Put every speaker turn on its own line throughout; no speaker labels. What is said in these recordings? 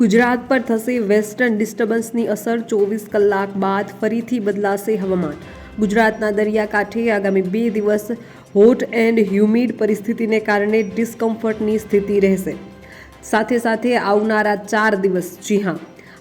ગુજરાત પર થશે વેસ્ટર્ન ડિસ્ટર્બન્સની અસર ચોવીસ કલાક બાદ ફરીથી બદલાશે હવામાન. ગુજરાતના દરિયાકાંઠે આગામી બે દિવસ હોટ એન્ડ હ્યુમિડ પરિસ્થિતિને કારણે ડિસ્કમ્ફર્ટની સ્થિતિ રહેશે. સાથે સાથે આવનારા ચાર દિવસ, જી હા,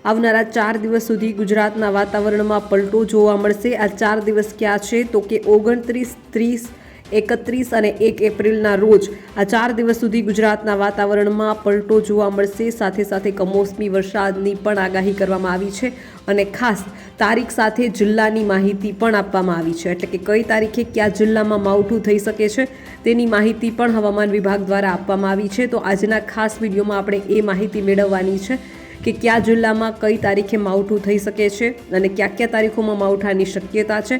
આવનારા ચાર દિવસ સુધી ગુજરાતના વાતાવરણમાં પલટો જોવા મળશે. આ ચાર દિવસ ક્યાં છે? તો કે ઓગણત્રીસ, ત્રીસ એકત્રીસ અને એક એપ્રિલના રોજ આ ચાર દિવસ સુધી ગુજરાતના વાતાવરણમાં પલટો જોવા મળશે. સાથે સાથે કમોસમી વરસાદની પણ આગાહી કરવામાં આવી છે અને ખાસ તારીખ સાથે જિલ્લાની માહિતી પણ આપવામાં આવી છે. એટલે કે કઈ તારીખે કયા જિલ્લામાં માવઠું થઈ શકે છે તેની માહિતી પણ હવામાન વિભાગ દ્વારા આપવામાં આવી છે. તો આજના ખાસ વિડીયોમાં આપણે એ માહિતી મેળવવાની છે કે કયા જિલ્લામાં કઈ તારીખે માવઠું થઈ શકે છે અને કયા કયા તારીખોમાં માવઠાની શક્યતા છે.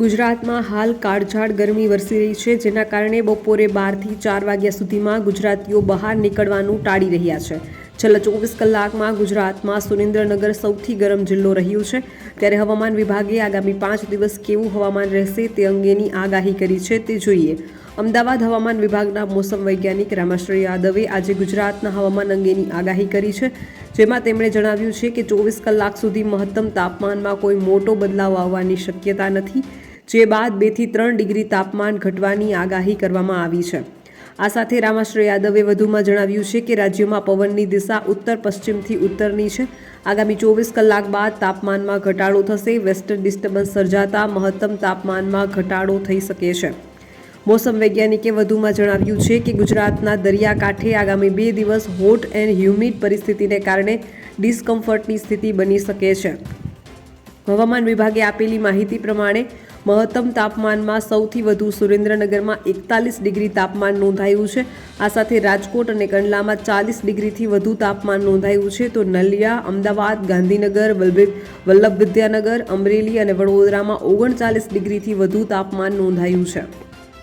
ગુજરાતમાં હાલ કાળઝાળ ગરમી વરસી રહી છે, જેના કારણે બપોરે બારથી ચાર વાગ્યા સુધીમાં ગુજરાતીઓ બહાર નીકળવાનું ટાળી રહ્યા છે. છેલ્લા ચોવીસ કલાકમાં ગુજરાતમાં સુરેન્દ્રનગર સૌથી ગરમ જિલ્લો રહ્યો છે. ત્યારે હવામાન વિભાગે આગામી પાંચ દિવસ કેવું હવામાન રહેશે તે અંગેની આગાહી કરી છે, તે જોઈએ. અમદાવાદ હવામાન વિભાગના મોસમ વૈજ્ઞાનિક રામાશ્રી યાદવે આજે ગુજરાતના હવામાન અંગેની આગાહી કરી છે, જેમાં તેમણે જણાવ્યું છે કે ચોવીસ કલાક સુધી મહત્તમ તાપમાનમાં કોઈ મોટો બદલાવ આવવાની શક્યતા નથી. જે બાદ બેથી ત્રણ ડિગ્રી તાપમાન ઘટવાની આગાહી કરવામાં આવી છે. આ સાથે રામાશ્રય યાદવે વધુમાં જણાવ્યું છે કે રાજ્યમાં પવનની દિશા ઉત્તર પશ્ચિમથી ઉત્તરની છે. આગામી ચોવીસ કલાક બાદ તાપમાનમાં ઘટાડો થશે. વેસ્ટર્ન ડિસ્ટર્બન્સ સર્જાતા મહત્તમ તાપમાનમાં ઘટાડો થઈ શકે છે. મોસમ વૈજ્ઞાનિકે વધુમાં જણાવ્યું છે કે ગુજરાતના દરિયાકાંઠે આગામી બે દિવસ હોટ એન્ડ હ્યુમિડ પરિસ્થિતિને કારણે ડિસ્કમ્ફર્ટની સ્થિતિ બની શકે છે. હવામાન વિભાગે આપેલી માહિતી પ્રમાણે મહત્તમ તાપમાનમાં સૌથી વધુ સુરેન્દ્રનગરમાં એકતાલીસ ડિગ્રી તાપમાન નોંધાયું છે. આ સાથે રાજકોટ અને કંડલામાં ચાલીસ ડિગ્રીથી વધુ તાપમાન નોંધાયું છે. તો નલિયા, અમદાવાદ, ગાંધીનગર વલ્લભ વિદ્યાનગર, અમરેલી અને વડોદરામાં ઓગણચાલીસ ડિગ્રીથી વધુ તાપમાન નોંધાયું છે.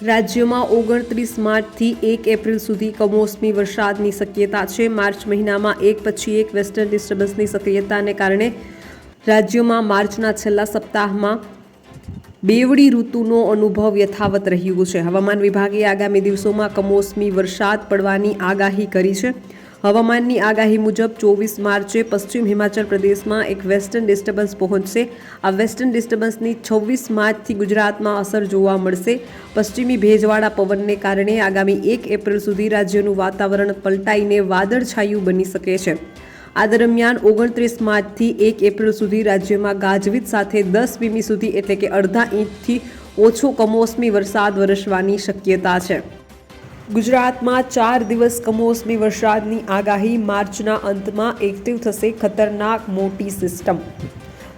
રાજ્યમાં ઓગણત્રીસ માર્ચથી એક એપ્રિલ સુધી કમોસમી વરસાદની શક્યતા છે. માર્ચ મહિનામાં એક પછી એક વેસ્ટર્ન ડિસ્ટર્બન્સની સક્રિયતાને કારણે રાજ્યમાં માર્ચના છેલ્લા સપ્તાહમાં બેવડી ઋતુનો અનુભવ યથાવત રહ્યું છે. હવામાન વિભાગે આગામી દિવસોમાં કમોસમી વરસાદ પડવાની આગાહી કરી છે. હવામાનની આગાહી મુજબ ચોવીસ માર્ચે પશ્ચિમ હિમાચલ પ્રદેશમાં એક વેસ્ટર્ન ડિસ્ટર્બન્સ પહોંચશે. આ વેસ્ટર્ન ડિસ્ટર્બન્સની છવ્વીસ માર્ચથી ગુજરાતમાં અસર જોવા મળશે. પશ્ચિમી ભેજવાળા પવનને કારણે આગામી એક એપ્રિલ સુધી રાજ્યનું વાતાવરણ પલટાઈને વાદળછાયું બની શકે છે. આ દરમિયાન ઓગણત્રીસ માર્ચથી એક એપ્રિલ સુધી રાજ્યમાં ગાજવીજ સાથે દસ મીમી સુધી એટલે કે અડધા ઇંચથી ઓછો કમોસમી વરસાદ વરસવાની શક્યતા છે. ગુજરાતમાં ચાર દિવસ કમોસમી વરસાદની આગાહી માર્ચના અંતમાં એક્ટિવ થશે ખતરનાક મોટી સિસ્ટમ.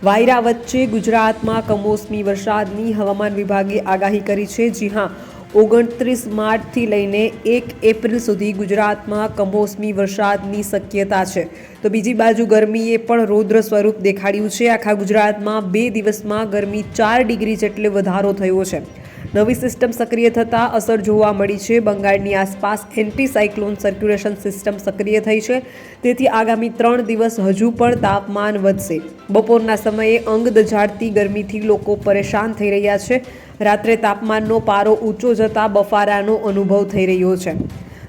વાયરા વચ્ચે ગુજરાતમાં કમોસમી વરસાદની હવામાન વિભાગે આગાહી કરી છે. જી હા ઓગણત્રીસ માર્ચથી લઈને એક એપ્રિલ સુધી ગુજરાતમાં કમોસમી વરસાદની શક્યતા છે. તો બીજી બાજુ ગરમીએ પણ રૌદ્ર સ્વરૂપ દેખાડ્યું છે. આખા ગુજરાતમાં બે દિવસમાં ગરમી ચાર ડિગ્રી જેટલો વધારો થયો છે. નવી સિસ્ટમ સક્રિય થતાં અસર જોવા મળી છે. બંગાળની આસપાસ એન્ટી સાયક્લોન સર્ક્યુલેશન સિસ્ટમ સક્રિય થઈ છે. તેથી આગામી ત્રણ દિવસ હજુ પણ તાપમાન વધશે. બપોરના સમયે અંગ દઝાડતી ગરમીથી લોકો પરેશાન થઈ રહ્યા છે. રાત્રે તાપમાનનો પારો ઊંચો જતાં બફારાનો અનુભવ થઈ રહ્યો છે.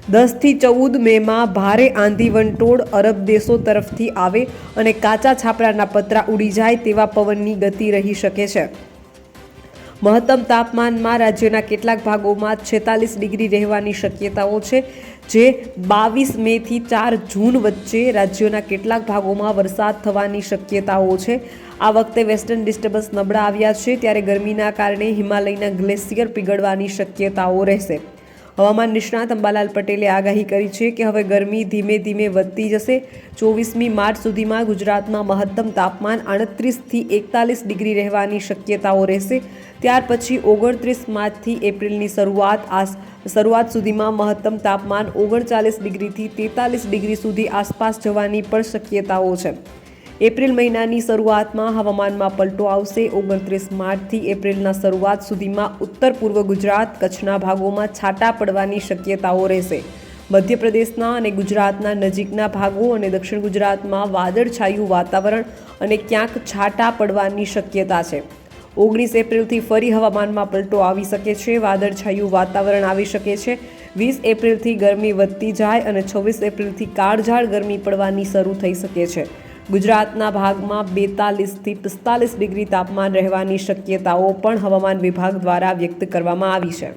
દસથી ચૌદ મેમાં ભારે આંધી વંટોળ અરબ દેશો તરફથી આવે અને કાચા છાપરાના પતરા ઉડી જાય તેવા પવનની ગતિ રહી શકે છે. મહત્તમ તાપમાનમાં રાજ્યના કેટલાક ભાગોમાં છેતાલીસ ડિગ્રી રહેવાની શક્યતાઓ છે. જે બાવીસ મેથી ચાર જૂન વચ્ચે રાજ્યના કેટલાક ભાગોમાં વરસાદ થવાની શક્યતાઓ છે. આ વખતે વેસ્ટર્ન ડિસ્ટર્બન્સ નબળા આવ્યા છે, ત્યારે ગરમીના કારણે હિમાલયના ગ્લેશિયર પીગળવાની શક્યતાઓ રહેશે. હવામાન નિષ્ણાત અંબાલાલ પટેલે આગાહી કરી છે કે હવે ગરમી ધીમે ધીમે વધતી જશે. ચોવીસમી માર્ચ સુધીમાં ગુજરાતમાં મહત્તમ તાપમાન આડત્રીસથી એકતાલીસ ડિગ્રી રહેવાની શક્યતાઓ રહેશે. ત્યાર પછી ઓગણત્રીસ માર્ચથી એપ્રિલની શરૂઆત આસ, શરૂઆત સુધીમાં મહત્તમ તાપમાન ઓગણચાલીસ ડિગ્રીથી તેતાલીસ ડિગ્રી સુધી આસપાસ જવાની પણ શક્યતાઓ છે. એપ્રિલ મહિનાની શરૂઆતમાં હવામાનમાં પલટો આવશે. ઓગણત્રીસ માર્ચથી એપ્રિલના શરૂઆત સુધીમાં ઉત્તર પૂર્વ ગુજરાત, કચ્છના ભાગોમાં છાંટા પડવાની શક્યતાઓ રહેશે. મધ્યપ્રદેશના અને ગુજરાતના નજીકના ભાગો અને દક્ષિણ ગુજરાતમાં વાદળછાયું વાતાવરણ અને ક્યાંક છાંટા પડવાની શક્યતા છે. ઓગણીસ એપ્રિલથી ફરી હવામાનમાં પલટો આવી શકે છે, વાદળછાયું વાતાવરણ આવી શકે છે. વીસ એપ્રિલથી ગરમી વધતી જાય અને છવ્વીસ એપ્રિલથી કાળઝાળ ગરમી પડવાની શરૂ થઈ શકે છે. ગુજરાતના ભાગમાં બેતાલીસથી પિસ્તાલીસ ડિગ્રી તાપમાન રહેવાની શક્યતાઓ પણ હવામાન વિભાગ દ્વારા વ્યક્ત કરવામાં આવી છે.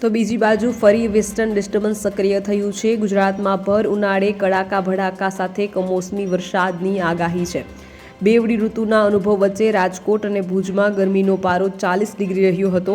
તો બીજી બાજુ ફરી વેસ્ટર્ન ડિસ્ટર્બન્સ સક્રિય થયું છે. ગુજરાતમાં ભર ઉનાળે કડાકા ભડાકા સાથે કમોસમી વરસાદની આગાહી છે. બેવડી ઋતુના અનુભવ વચ્ચે રાજકોટ અને ભુજમાં ગરમીનો પારો ચાલીસ ડિગ્રી રહ્યો હતો,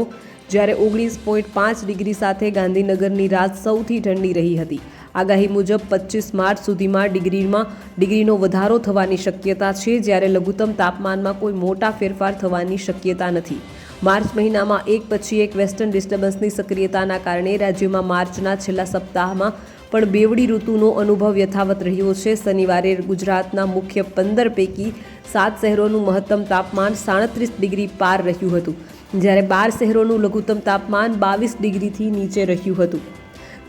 જ્યારે ઓગણીસ પોઈન્ટ પાંચ ડિગ્રી સાથે ગાંધીનગરની રાત સૌથી ઠંડી રહી હતી. આગાહી મુજબ પચીસ માર્ચ સુધીમાં ડિગ્રીમાં ડિગ્રીનો વધારો થવાની શક્યતા છે, જ્યારે લઘુત્તમ તાપમાનમાં કોઈ મોટા ફેરફાર થવાની શક્યતા નથી. માર્ચ મહિનામાં એક પછી એક વેસ્ટર્ન ડિસ્ટર્બન્સની સક્રિયતાના કારણે રાજ્યમાં માર્ચના છેલ્લા સપ્તાહમાં પણ બેવડી ઋતુનો અનુભવ યથાવત રહ્યો છે. શનિવારે ગુજરાતના મુખ્ય પંદર પૈકી સાત શહેરોનું મહત્તમ તાપમાન સાડત્રીસ ડિગ્રી પાર રહ્યું હતું. જ્યારે બાર શહેરોનું લઘુત્તમ તાપમાન બાવીસ ડિગ્રીથી નીચે રહ્યું હતું.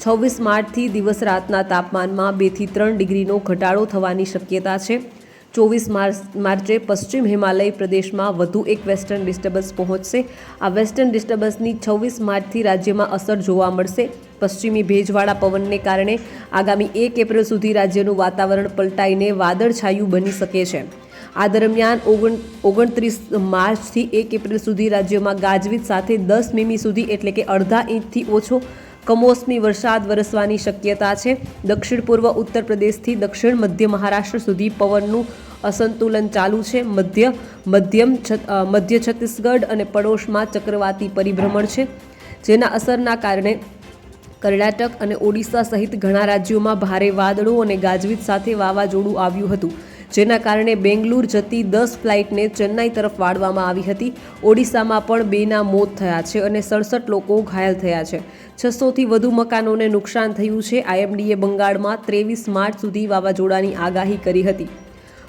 છવ્વીસ માર્ચથી દિવસ રાતના તાપમાનમાં બેથી ત્રણ ડિગ્રીનો ઘટાડો થવાની શક્યતા છે. ચોવીસ માર્ચ, માર્ચે પશ્ચિમ હિમાલય પ્રદેશમાં વધુ એક વેસ્ટર્ન ડિસ્ટર્બન્સ પહોંચશે. આ વેસ્ટર્ન ડિસ્ટર્બન્સની છવ્વીસ માર્ચથી રાજ્યમાં અસર જોવા મળશે. પશ્ચિમી ભેજવાળા પવનને કારણે આગામી એક એપ્રિલ સુધી રાજ્યનું વાતાવરણ પલટાઈને વાદળછાયું બની શકે છે. આ દરમિયાન ઓગણ, ઓગણત્રીસ માર્ચથી એક એપ્રિલ સુધી રાજ્યમાં ગાજવીજ સાથે દસ મીમી સુધી એટલે કે અડધા ઇંચથી ઓછો કમોસમી વરસાદ વરસવાની શક્યતા છે. દક્ષિણ પૂર્વ ઉત્તર પ્રદેશથી દક્ષિણ મધ્ય મહારાષ્ટ્ર સુધી પવનનું અસંતુલન ચાલુ છે. મધ્ય, મધ્યમ મધ્ય છત્તીસગઢ અને પડોશમાં ચક્રવાતી પરિભ્રમણ છે, જેના અસરના કારણે કર્ણાટક અને ઓડિશા સહિત ઘણા રાજ્યોમાં ભારે વાદળો અને ગાજવીજ સાથે વાવાઝોડું આવ્યું હતું. જેના કારણે બેંગલુર જતી દસ ફ્લાઇટને ચેન્નાઈ તરફ વાળવામાં આવી હતી. ઓડિશામાં પણ બેના મોત થયા છે અને સડસઠ લોકો ઘાયલ થયા છે. છસોથી વધુ મકાનોને નુકસાન થયું છે. આઈએમડીએ બંગાળમાં ત્રેવીસ માર્ચ સુધી વાવાઝોડાની આગાહી કરી હતી.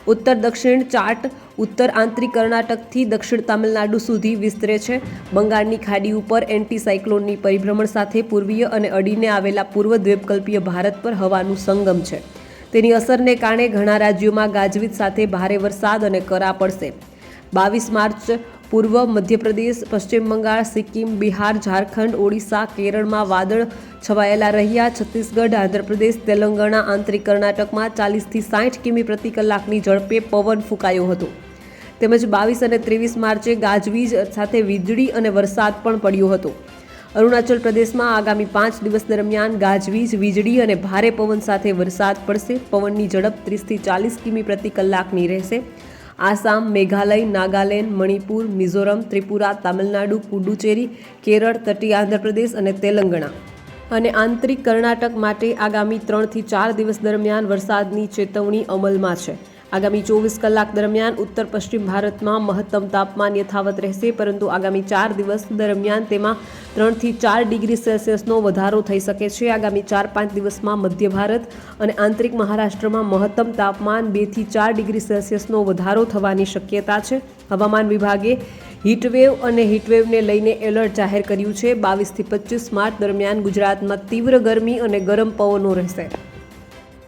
ઉત્તર દક્ષિણ ચાટ ઉત્તર આંતરિક કર્ણાટકથી દક્ષિણ તામિલનાડુ સુધી વિસ્તરે છે. બંગાળની ખાડી ઉપર એન્ટી સાયક્લોનની પરિભ્રમણ સાથે પૂર્વીય અને અડીને આવેલા પૂર્વ દ્વીપકલ્પીય ભારત પર હવાનું સંગમ છે. તેની અસરને કારણે ઘણા રાજ્યોમાં ગાજવીજ સાથે ભારે વરસાદ અને કરા પડશે. બાવીસ માર્ચ પૂર્વ મધ્યપ્રદેશ, પશ્ચિમ બંગાળ, સિક્કિમ, બિહાર, ઝારખંડ, ઓડિશા, કેરળમાં વાદળ છવાયેલા રહ્યા. છત્તીસગઢ, આંધ્રપ્રદેશ, તેલંગાણા, આંતરિક કર્ણાટકમાં ચાલીસથી સાઠ કિમી પ્રતિ કલાકની ઝડપે પવન ફૂંકાયો હતો. તેમજ બાવીસ અને ત્રેવીસ માર્ચે ગાજવીજ સાથે વીજળી અને વરસાદ પણ પડ્યો હતો. અરુણાચલ પ્રદેશમાં આગામી પાંચ દિવસ દરમિયાન ગાજવીજ, વીજળી અને ભારે પવન સાથે વરસાદ પડશે. પવનની ઝડપ ત્રીસથી ચાલીસ કિમી પ્રતિ કલાકની રહેશે. આસામ, મેઘાલય, નાગાલેન્ડ, મણિપુર, મિઝોરમ, ત્રિપુરા, તામિલનાડુ, પુડુચેરી, કેરળ તટીય આંધ્રપ્રદેશ અને તેલંગાણા. અને આંતરિક કર્ણાટક માટે આગામી ત્રણથી ચાર દિવસ દરમિયાન વરસાદની ચેતવણી અમલમાં છે. આગામી ચોવીસ કલાક દરમિયાન ઉત્તર પશ્ચિમ ભારતમાં મહત્તમ તાપમાન યથાવત રહેશે, પરંતુ આગામી ચાર દિવસ દરમિયાન તેમાં ત્રણથી ચાર ડિગ્રી સેલ્સિયસનો વધારો થઈ શકે છે. આગામી ચાર પાંચ દિવસમાં મધ્ય ભારત અને આંતરિક મહારાષ્ટ્રમાં મહત્તમ તાપમાન બેથી ચાર ડિગ્રી સેલ્સિયસનો વધારો થવાની શક્યતા છે. હવામાન વિભાગે હીટવેવ અને હીટવેવને લઈને એલર્ટ જાહેર કર્યું છે. બાવીસથી પચીસ માર્ચ દરમિયાન ગુજરાતમાં તીવ્ર ગરમી અને ગરમ પવનો રહેશે.